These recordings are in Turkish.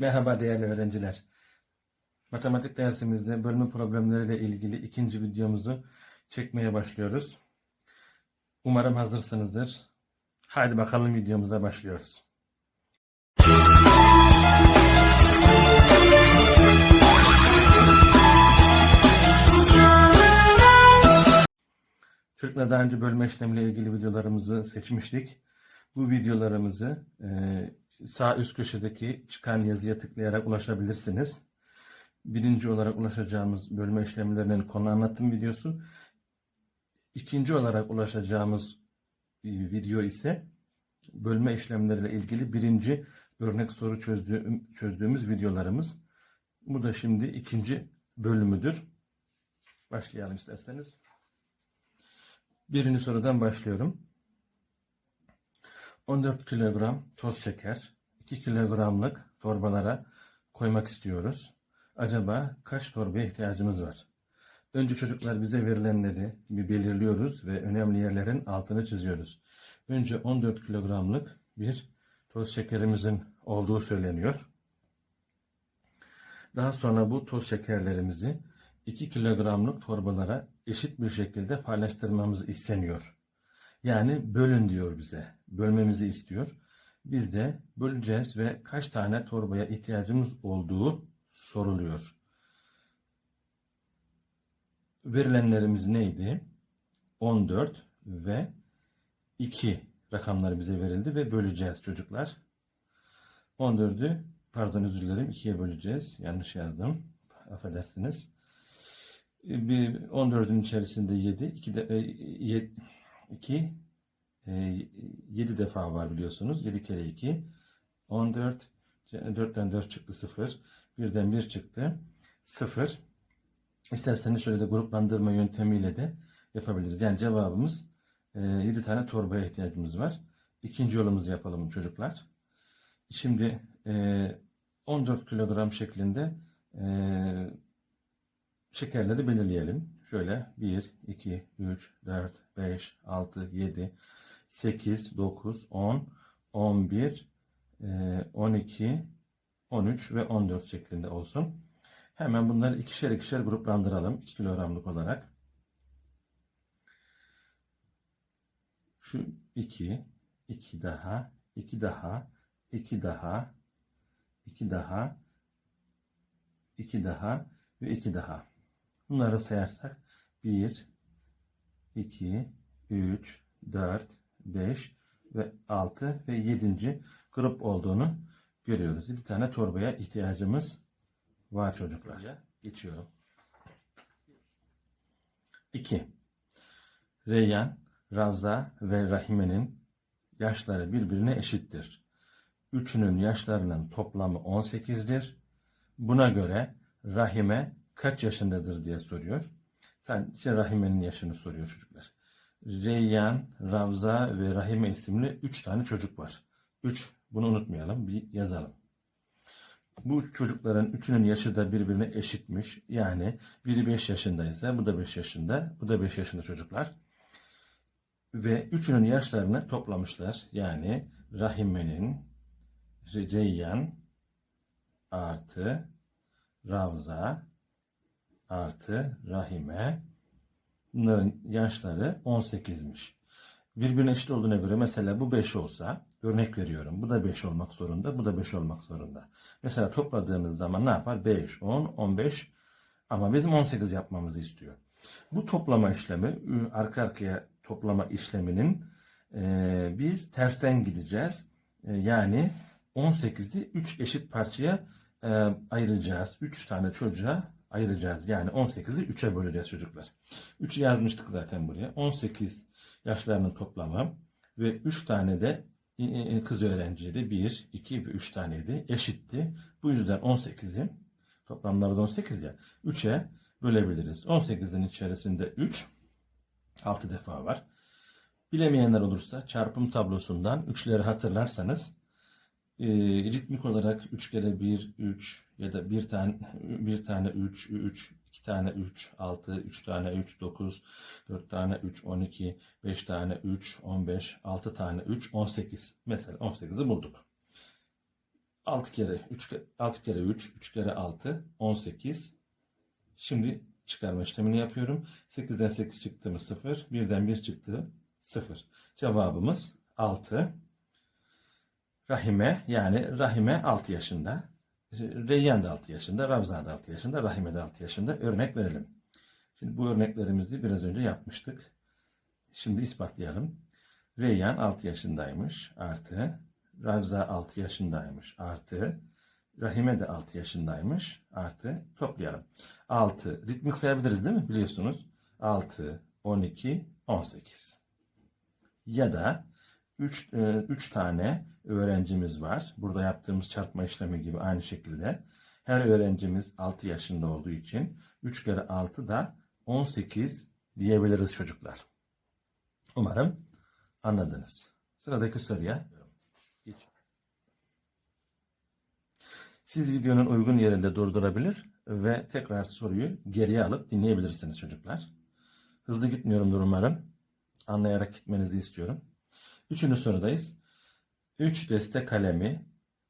Merhaba değerli öğrenciler. Matematik dersimizde bölme problemleriyle ilgili ikinci videomuzu çekmeye başlıyoruz. Umarım hazırsınızdır. Hadi bakalım videomuza başlıyoruz. Çocuklar daha önce bölme işlemiyle ilgili videolarımızı seçmiştik. Bu videolarımızı e, sağ üst köşedeki çıkan yazıya tıklayarak ulaşabilirsiniz. Birinci olarak ulaşacağımız bölme işlemlerinin konu anlatım videosu. İkinci olarak ulaşacağımız e, video ise bölme işlemleriyle ilgili birinci örnek soru çözdüğüm, çözdüğümüz videolarımız. Bu da şimdi ikinci bölümüdür. Başlayalım isterseniz. Birinci sorudan başlıyorum. 14 kilogram toz şeker 2 kilogramlık torbalara koymak istiyoruz. Acaba kaç torbaya ihtiyacımız var? Önce çocuklar bize verilenleri bir belirliyoruz ve önemli yerlerin altını çiziyoruz. Önce 14 kilogramlık bir toz şekerimizin olduğu söyleniyor. Daha sonra bu toz şekerlerimizi 2 kilogramlık torbalara eşit bir şekilde paylaştırmamız isteniyor. Yani bölün diyor bize. Bölmemizi istiyor. Biz de böleceğiz ve kaç tane torbaya ihtiyacımız olduğu soruluyor. Verilenlerimiz neydi? 14 ve 2 rakamları bize verildi ve böleceğiz çocuklar. 14'ü pardon özür dilerim 2'ye böleceğiz. Yanlış yazdım. Affedersiniz. Bir 14'ün içerisinde 7, 2 de, 7, 2 7 defa var biliyorsunuz. 7 kere 2 14 4'ten 4 çıktı 0. 1'den 1 çıktı 0. İsterseniz şöyle de gruplandırma yöntemiyle de yapabiliriz. Yani cevabımız 7 tane torbaya ihtiyacımız var. İkinci yolumuzu yapalım çocuklar. Şimdi 14 kilogram şeklinde şekerleri belirleyelim. Şöyle 1, 2, 3, 4, 5, 6, 7, 8, 9, 10, 11, 12, 13 ve 14 şeklinde olsun. Hemen bunları ikişer ikişer gruplandıralım. 2 kilogramlık olarak. Şu 2, 2 daha, 2 daha, 2 daha, 2 daha, 2 daha ve 2 daha. Bunları sayarsak 1, 2, 3, 4, 5 ve 6 ve 7. grup olduğunu görüyoruz. 7 tane torbaya ihtiyacımız var çocuklar. Geçiyorum. 2. Reyyan, Ravza ve Rahime'nin yaşları birbirine eşittir. Üçünün yaşlarının toplamı 18'dir. Buna göre Rahime kaç yaşındadır diye soruyor. İşte Rahime'nin yaşını soruyor çocuklar. Reyyan, Ravza ve Rahime isimli 3 tane çocuk var. 3 bunu unutmayalım bir yazalım. Bu çocukların üçünün yaşı da birbirine eşitmiş. Yani biri 5 yaşındaysa bu da 5 yaşında, bu da 5 yaşında çocuklar. Ve üçünün yaşlarını toplamışlar. Yani Rahime'nin Reyyan artı Ravza artı Rahime bunların yaşları 18'miş. Birbirine eşit olduğuna göre mesela bu 5 olsa örnek veriyorum. Bu da 5 olmak zorunda. Bu da 5 olmak zorunda. Mesela topladığımız zaman ne yapar? 5, 10, 15 ama bizim 18 yapmamızı istiyor. Bu toplama işlemi arka arkaya toplama işleminin e, biz tersten gideceğiz. E, yani 18'i 3 eşit parçaya e, ayıracağız. 3 tane çocuğa ayıracağız. Yani 18'i 3'e böleceğiz çocuklar. 3'ü yazmıştık zaten buraya. 18 yaşlarının toplamı ve 3 tane de kız öğrenciydi. 1, 2 ve 3 taneydi. Eşitti. Bu yüzden 18'i toplamları da 18 ya 3'e bölebiliriz. 18'in içerisinde 3 6 defa var. Bilemeyenler olursa çarpım tablosundan 3'leri hatırlarsanız e, ritmik olarak 3 kere 1, 3 ya da bir tane bir tane 3, 3, 2 tane 3, 6, 3 tane 3, 9, 4 tane 3, 12, 5 tane 3, 15, 6 tane 3, 18. Mesela 18'i bulduk. 6 kere 3 6 kere 3 3 kere 6 18. Şimdi çıkarma işlemini yapıyorum. 8'den 8 çıktı mı 0. 1'den 1 çıktı 0. Cevabımız 6. Rahime yani Rahime 6 yaşında. Reyyan da 6 yaşında. Ravza da 6 yaşında. Rahime de 6 yaşında. Örnek verelim. Şimdi bu örneklerimizi biraz önce yapmıştık. Şimdi ispatlayalım. Reyyan 6 yaşındaymış. Artı. Ravza 6 yaşındaymış. Artı. Rahime de 6 yaşındaymış. Artı. Toplayalım. 6. Ritmik sayabiliriz değil mi? Biliyorsunuz. 6, 12, 18. Ya da 3, 3 tane öğrencimiz var. Burada yaptığımız çarpma işlemi gibi aynı şekilde. Her öğrencimiz 6 yaşında olduğu için 3 kere 6 da 18 diyebiliriz çocuklar. Umarım anladınız. Sıradaki soruya geç. Siz videonun uygun yerinde durdurabilir ve tekrar soruyu geriye alıp dinleyebilirsiniz çocuklar. Hızlı gitmiyorumdur umarım. Anlayarak gitmenizi istiyorum. Üçüncü sorudayız. Üç deste kalemi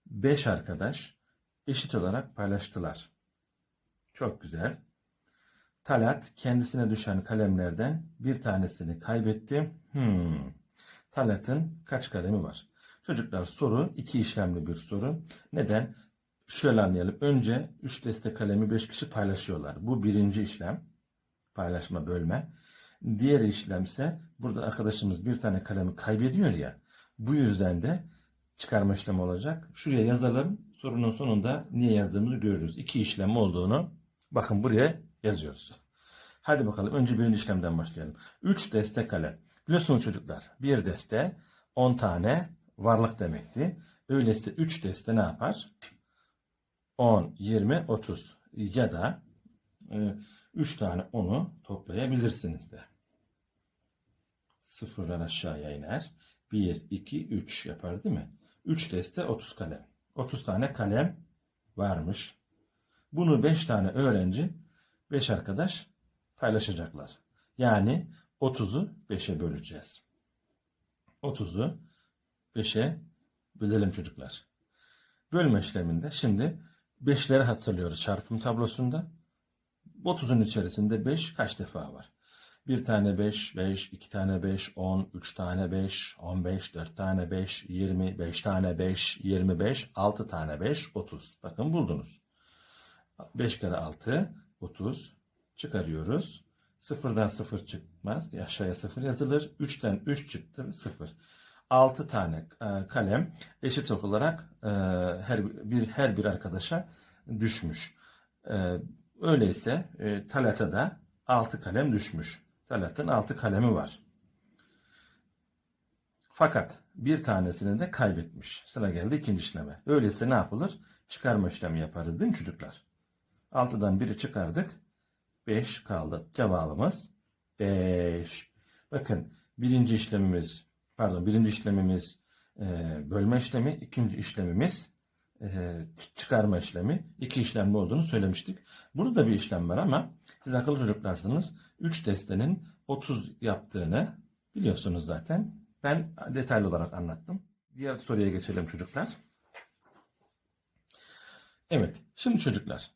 beş arkadaş eşit olarak paylaştılar. Çok güzel. Talat kendisine düşen kalemlerden bir tanesini kaybetti. Hmm. Talat'ın kaç kalemi var? Çocuklar soru iki işlemli bir soru. Neden? Şöyle anlayalım. Önce 3 deste kalemi 5 kişi paylaşıyorlar. Bu birinci işlem. Paylaşma, bölme. Diğer işlemse burada arkadaşımız bir tane kalemi kaybediyor ya. Bu yüzden de çıkarma işlemi olacak. Şuraya yazalım. Sorunun sonunda niye yazdığımızı görürüz. İki işlem olduğunu bakın buraya yazıyoruz. Hadi bakalım önce birinci işlemden başlayalım. 3 deste kalem. Biliyorsunuz çocuklar bir deste 10 tane varlık demekti. Öyleyse 3 deste ne yapar? 10, 20, 30 ya da 3 tane 10'u toplayabilirsiniz de. Sıfırlar aşağıya iner. 1, 2, 3 yapar değil mi? 3 deste 30 kalem. 30 tane kalem varmış. Bunu 5 tane öğrenci, 5 arkadaş paylaşacaklar. Yani 30'u 5'e böleceğiz. 30'u 5'e bölelim çocuklar. Bölme işleminde şimdi 5'leri hatırlıyoruz çarpım tablosunda. 30'un içerisinde 5 kaç defa var? Bir tane 5, 5, iki tane 5, 10, üç tane 5, 15, dört tane 5, 20, beş tane 5, 25, altı tane 5, 30. Bakın buldunuz. 5 kere 6, 30 çıkarıyoruz. Sıfırdan sıfır çıkmaz. Aşağıya sıfır yazılır. 3'ten 3 çıktı 0. 6 tane e, kalem eşit olarak e, her bir her bir arkadaşa düşmüş. E, öyleyse Talat'a da 6 kalem düşmüş. Talat'ın 6 kalemi var. Fakat bir tanesini de kaybetmiş. Sıra geldi ikinci işleme. Öyleyse ne yapılır? Çıkarma işlemi yaparız değil mi çocuklar? 6'dan biri çıkardık. 5 kaldı. Cevabımız 5. Bakın birinci işlemimiz pardon birinci işlemimiz e, bölme işlemi, ikinci işlemimiz e, çıkarma işlemi. İki işlemli olduğunu söylemiştik. Burada bir işlem var ama siz akıllı çocuklarsınız. 3 destenin 30 yaptığını biliyorsunuz zaten. Ben detaylı olarak anlattım. Diğer soruya geçelim çocuklar. Evet, şimdi çocuklar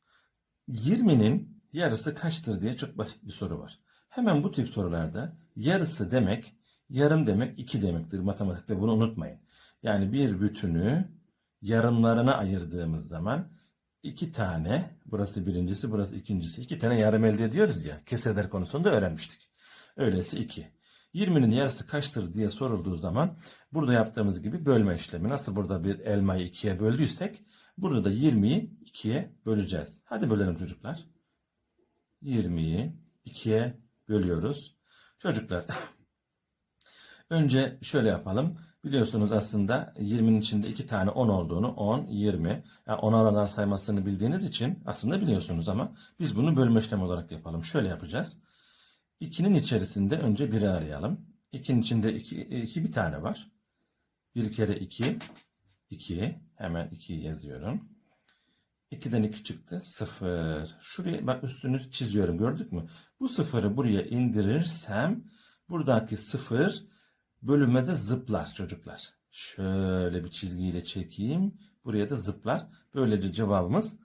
20'nin yarısı kaçtır diye çok basit bir soru var. Hemen bu tip sorularda yarısı demek yarım demek iki demektir. Matematikte bunu unutmayın. Yani bir bütünü yarımlarına ayırdığımız zaman iki tane, burası birincisi, burası ikincisi, iki tane yarım elde ediyoruz ya. Kesirler konusunda öğrenmiştik. Öyleyse iki. 20'nin yarısı kaçtır diye sorulduğu zaman burada yaptığımız gibi bölme işlemi. Nasıl burada bir elmayı ikiye böldüysek burada da 20'yi ikiye böleceğiz. Hadi bölelim çocuklar. 20'yi ikiye bölüyoruz. Çocuklar Önce şöyle yapalım. Biliyorsunuz aslında 20'nin içinde iki tane 10 olduğunu 10, 20. Yani 10 aralar saymasını bildiğiniz için aslında biliyorsunuz ama biz bunu bölme işlemi olarak yapalım. Şöyle yapacağız. 2'nin içerisinde önce 1'i arayalım. 2'nin içinde 2, 2 bir tane var. 1 kere 2, 2. Hemen 2'yi yazıyorum. 2'den 2 çıktı. 0. Şuraya bak üstünü çiziyorum gördük mü? Bu sıfırı buraya indirirsem buradaki 0 bölüme de zıplar çocuklar. Şöyle bir çizgiyle çekeyim. Buraya da zıplar. Böylece cevabımız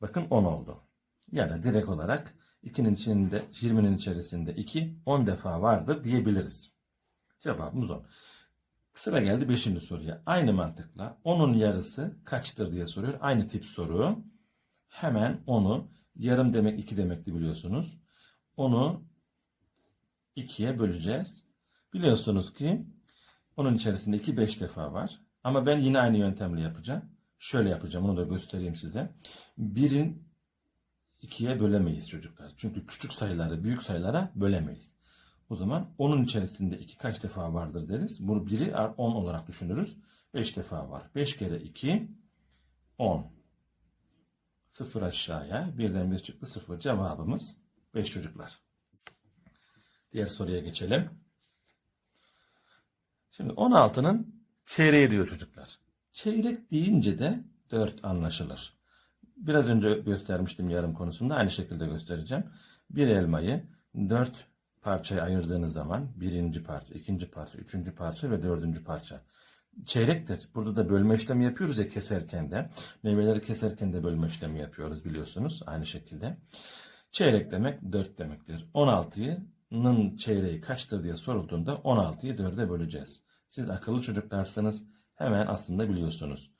bakın 10 oldu. Ya da direkt olarak 2'nin içinde 20'nin içerisinde 2 10 defa vardır diyebiliriz. Cevabımız 10. Sıra geldi 5. soruya. Aynı mantıkla 10'un yarısı kaçtır diye soruyor. Aynı tip soru. Hemen 10'u yarım demek 2 demekti biliyorsunuz. Onu 2'ye böleceğiz. Biliyorsunuz ki onun içerisinde 2 5 defa var. Ama ben yine aynı yöntemle yapacağım. Şöyle yapacağım. Onu da göstereyim size. 1'in 2'ye bölemeyiz çocuklar. Çünkü küçük sayıları büyük sayılara bölemeyiz. O zaman onun içerisinde 2 kaç defa vardır deriz. Bunu 1'i 10 olarak düşünürüz. 5 defa var. 5 kere 2 10. 0 aşağıya. Birden bir çıktı 0. Cevabımız 5 çocuklar. Diğer soruya geçelim. Şimdi 16'nın çeyreği diyor çocuklar. Çeyrek deyince de 4 anlaşılır. Biraz önce göstermiştim yarım konusunda. Aynı şekilde göstereceğim. Bir elmayı 4 parçaya ayırdığınız zaman birinci parça, ikinci parça, üçüncü parça ve dördüncü parça çeyrektir. Burada da bölme işlemi yapıyoruz ya keserken de. Meyveleri keserken de bölme işlemi yapıyoruz biliyorsunuz aynı şekilde. Çeyrek demek 4 demektir. 16'nın çeyreği kaçtır diye sorulduğunda 16'yı 4'e böleceğiz. Siz akıllı çocuklarsınız hemen aslında biliyorsunuz.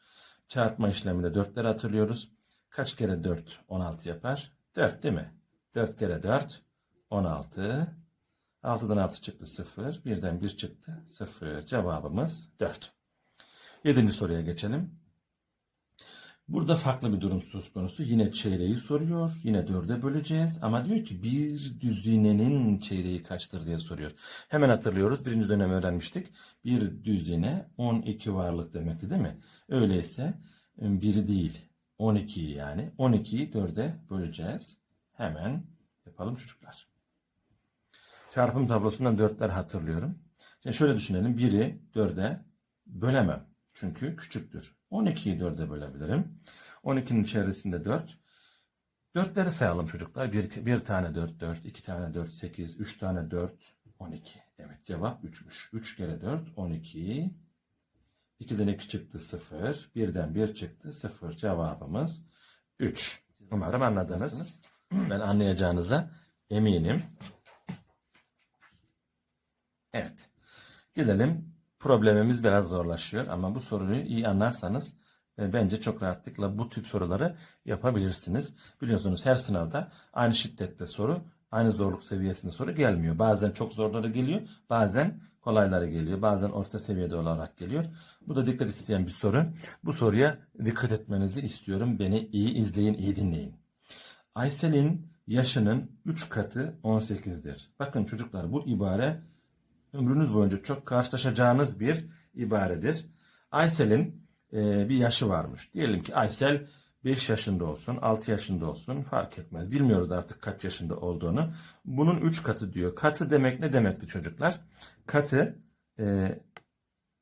Çarpma işleminde 4'leri hatırlıyoruz. Kaç kere 4 16 yapar? 4 değil mi? 4 kere 4 16. 6'dan 6 çıktı 0. Birden 1 çıktı 0. Cevabımız 4. Yedinci soruya geçelim. Burada farklı bir durum söz konusu. Yine çeyreği soruyor. Yine dörde böleceğiz. Ama diyor ki bir düzinenin çeyreği kaçtır diye soruyor. Hemen hatırlıyoruz. Birinci dönem öğrenmiştik. Bir düzine 12 varlık demekti değil mi? Öyleyse biri değil 12'yi yani. 12'yi dörde böleceğiz. Hemen yapalım çocuklar. Çarpım tablosundan dörtler hatırlıyorum. Şimdi şöyle düşünelim. 1'i 4'e bölemem. Çünkü küçüktür. 12'yi 4'e bölebilirim. 12'nin içerisinde 4. Dörtleri sayalım çocuklar. Bir, bir tane 4, 4, iki tane 4, 8, üç tane 4, 12. Evet cevap 3'müş. 3 kere 4, 12. 2'den 2 çıktı 0. Birden 1 çıktı 0. Cevabımız 3. Umarım anladınız. Ben anlayacağınıza eminim. Evet. Gidelim. Problemimiz biraz zorlaşıyor ama bu soruyu iyi anlarsanız e, bence çok rahatlıkla bu tip soruları yapabilirsiniz. Biliyorsunuz her sınavda aynı şiddette soru, aynı zorluk seviyesinde soru gelmiyor. Bazen çok zorları geliyor, bazen kolayları geliyor, bazen orta seviyede olarak geliyor. Bu da dikkat isteyen bir soru. Bu soruya dikkat etmenizi istiyorum. Beni iyi izleyin, iyi dinleyin. Aysel'in yaşının 3 katı 18'dir. Bakın çocuklar bu ibare ömrünüz boyunca çok karşılaşacağınız bir ibaredir. Aysel'in e, bir yaşı varmış. Diyelim ki Aysel 5 yaşında olsun, 6 yaşında olsun fark etmez. Bilmiyoruz artık kaç yaşında olduğunu. Bunun 3 katı diyor. Katı demek ne demekti çocuklar? Katı e,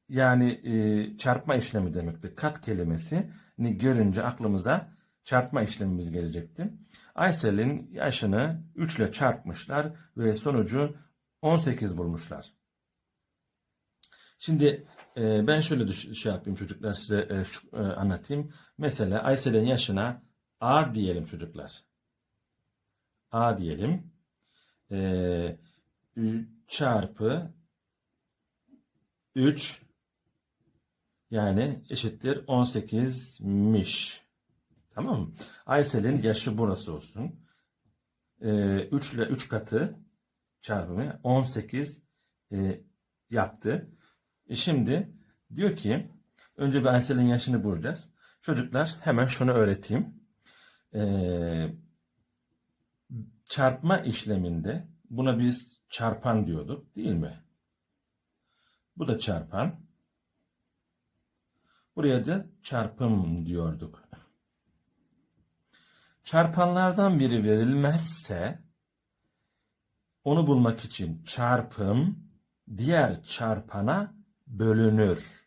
yani e, çarpma işlemi demekti. Kat kelimesini görünce aklımıza çarpma işlemimiz gelecekti. Aysel'in yaşını 3 ile çarpmışlar ve sonucu 18 bulmuşlar. Şimdi e, ben şöyle düş- şey yapayım çocuklar size e, şu- e, anlatayım. Mesela Aysel'in yaşına A diyelim çocuklar. A diyelim. E, çarpı 3 yani eşittir 18'miş. Tamam mı? Aysel'in yaşı burası olsun. E, 3 ile 3 katı çarpımı 18 e, yaptı. E şimdi diyor ki önce bir Aysel'in yaşını bulacağız. Çocuklar hemen şunu öğreteyim. Ee, çarpma işleminde buna biz çarpan diyorduk değil mi? Bu da çarpan. Buraya da çarpım diyorduk. Çarpanlardan biri verilmezse onu bulmak için çarpım diğer çarpana bölünür.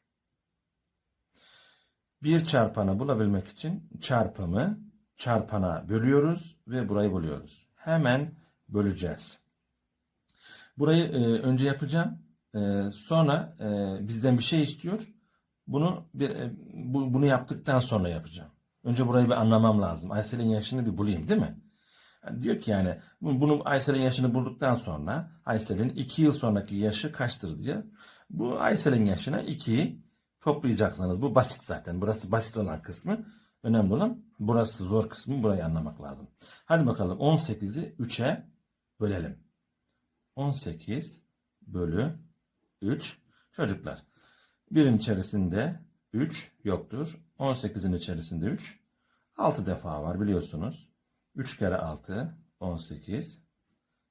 Bir çarpanı bulabilmek için çarpımı çarpana bölüyoruz ve burayı buluyoruz. Hemen böleceğiz. Burayı e, önce yapacağım. E, sonra e, bizden bir şey istiyor. Bunu bir, e, bu, bunu yaptıktan sonra yapacağım. Önce burayı bir anlamam lazım. Aysel'in yaşını bir bulayım değil mi? Yani diyor ki yani bu- bunu Aysel'in yaşını bulduktan sonra Aysel'in 2 yıl sonraki yaşı kaçtır diye. Bu Aysel'in yaşına 2'yi toplayacaksınız. Bu basit zaten. Burası basit olan kısmı. Önemli olan burası zor kısmı. Burayı anlamak lazım. Hadi bakalım 18'i 3'e bölelim. 18 bölü 3 çocuklar. Birin içerisinde 3 yoktur. 18'in içerisinde 3. 6 defa var biliyorsunuz. 3 kere 6 18.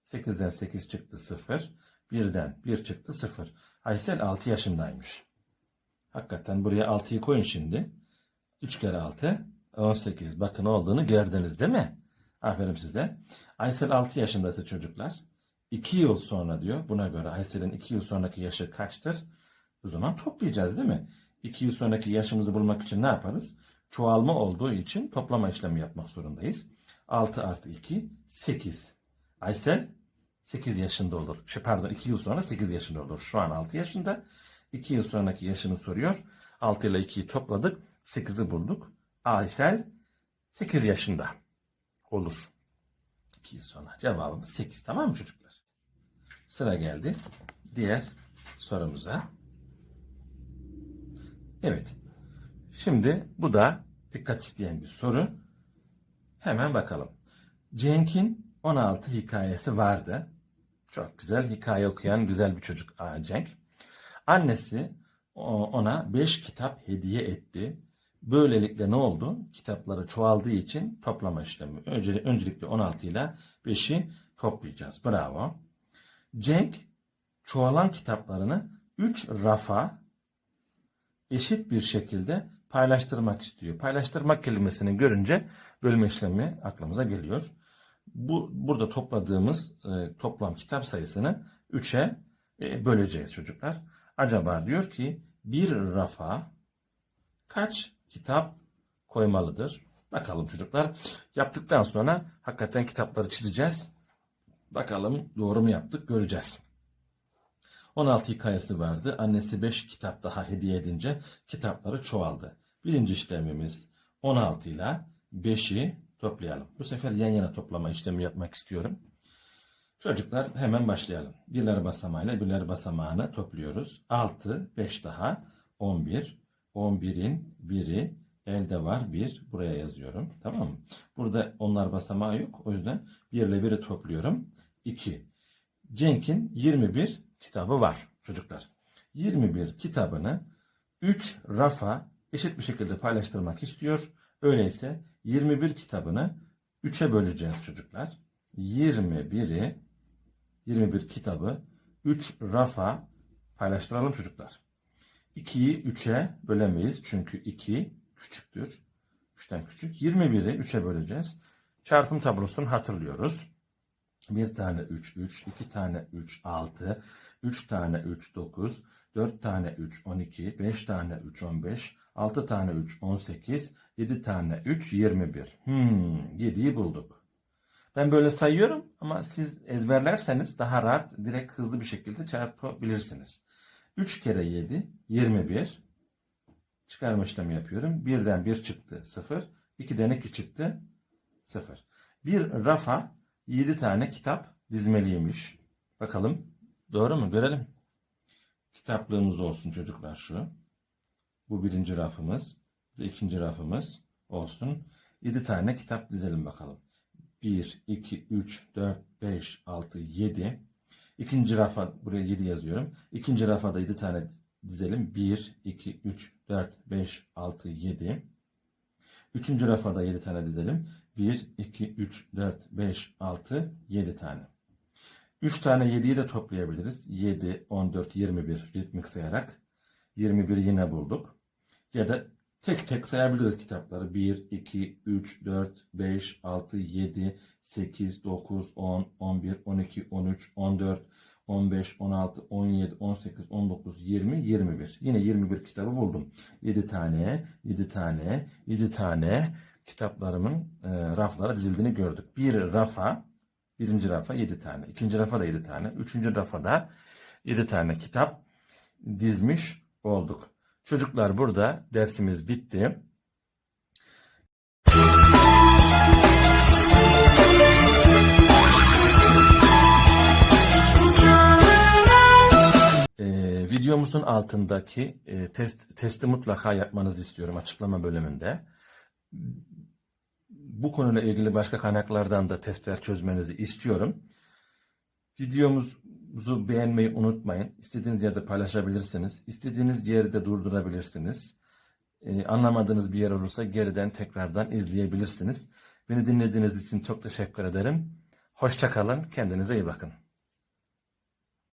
8'den 8 çıktı 0. 1'den 1 çıktı 0. Aysel 6 yaşındaymış. Hakikaten buraya 6'yı koyun şimdi. 3 kere 6 18. Bakın olduğunu gördünüz değil mi? Aferin size. Aysel 6 yaşındaysa çocuklar. 2 yıl sonra diyor. Buna göre Aysel'in 2 yıl sonraki yaşı kaçtır? O zaman toplayacağız değil mi? 2 yıl sonraki yaşımızı bulmak için ne yaparız? Çoğalma olduğu için toplama işlemi yapmak zorundayız. 6 artı 2 8. Aysel 8 yaşında olur. Şey, pardon 2 yıl sonra 8 yaşında olur. Şu an 6 yaşında. 2 yıl sonraki yaşını soruyor. 6 ile 2'yi topladık. 8'i bulduk. Aysel 8 yaşında olur. 2 yıl sonra. Cevabımız 8. Tamam mı çocuklar? Sıra geldi. Diğer sorumuza. Evet. Şimdi bu da dikkat isteyen bir soru. Hemen bakalım. Cenk'in 16 hikayesi vardı. Çok güzel hikaye okuyan güzel bir çocuk Cenk. Annesi ona 5 kitap hediye etti. Böylelikle ne oldu? Kitapları çoğaldığı için toplama işlemi. Önce, öncelikle 16 ile 5'i toplayacağız. Bravo. Cenk çoğalan kitaplarını 3 rafa eşit bir şekilde paylaştırmak istiyor. Paylaştırmak kelimesini görünce bölme işlemi aklımıza geliyor. Bu burada topladığımız e, toplam kitap sayısını 3'e e, böleceğiz çocuklar. Acaba diyor ki bir rafa kaç kitap koymalıdır? Bakalım çocuklar. Yaptıktan sonra hakikaten kitapları çizeceğiz. Bakalım doğru mu yaptık göreceğiz. 16 hikayesi vardı. Annesi 5 kitap daha hediye edince kitapları çoğaldı. Birinci işlemimiz 16 ile 5'i toplayalım. Bu sefer yan yana toplama işlemi yapmak istiyorum. Çocuklar hemen başlayalım. Birler basamağıyla birler basamağını topluyoruz. 6, 5 daha 11. 11'in biri elde var 1. Buraya yazıyorum. Tamam mı? Burada onlar basamağı yok. O yüzden 1 ile 1'i topluyorum. 2. Cenk'in 21 kitabı var çocuklar. 21 kitabını 3 rafa eşit bir şekilde paylaştırmak istiyor. Öyleyse 21 kitabını 3'e böleceğiz çocuklar. 21'i 21 kitabı 3 rafa paylaştıralım çocuklar. 2'yi 3'e bölemeyiz çünkü 2 küçüktür. 3'ten küçük. 21'i 3'e böleceğiz. Çarpım tablosunu hatırlıyoruz. Bir tane 3, 3, iki tane 3, 6, 3 tane 3, 9, 4 tane 3, 12, 5 tane 3, 15, 6 tane 3, 18, 7 tane 3, 21. Hmm, 7'yi bulduk. Ben böyle sayıyorum ama siz ezberlerseniz daha rahat, direkt hızlı bir şekilde çarpabilirsiniz. 3 kere 7, 21. Çıkarma işlemi yapıyorum. 1'den 1 çıktı 0. 2'den 2 çıktı 0. Bir rafa 7 tane kitap dizmeliymiş. Bakalım doğru mu? Görelim. Kitaplığımız olsun çocuklar şu. Bu birinci rafımız. Bu ikinci rafımız olsun. 7 tane kitap dizelim bakalım. 1, 2, 3, 4, 5, 6, 7. İkinci rafa buraya 7 yazıyorum. İkinci rafa da 7 tane dizelim. 1, 2, 3, 4, 5, 6, 7. Üçüncü rafa da 7 tane dizelim. 1, 2, 3, 4, 5, 6, 7 tane. 3 tane 7'yi de toplayabiliriz. 7, 14, 21 ritmik sayarak. 21 yine bulduk. Ya da tek tek sayabiliriz kitapları. 1, 2, 3, 4, 5, 6, 7, 8, 9, 10, 11, 12, 13, 14, 15, 16, 17, 18, 19, 20, 21. Yine 21 kitabı buldum. 7 tane, 7 tane, 7 tane kitaplarımın e, raflara dizildiğini gördük. Bir rafa, birinci rafa 7 tane, ikinci rafa da 7 tane, üçüncü rafa da 7 tane kitap dizmiş olduk. Çocuklar burada dersimiz bitti. Ee, videomuzun altındaki e, test testi mutlaka yapmanızı istiyorum açıklama bölümünde. Bu konuyla ilgili başka kaynaklardan da testler çözmenizi istiyorum. Videomuzu beğenmeyi unutmayın. İstediğiniz yerde paylaşabilirsiniz. İstediğiniz yerde durdurabilirsiniz. Ee, anlamadığınız bir yer olursa geriden tekrardan izleyebilirsiniz. Beni dinlediğiniz için çok teşekkür ederim. Hoşça kalın. Kendinize iyi bakın.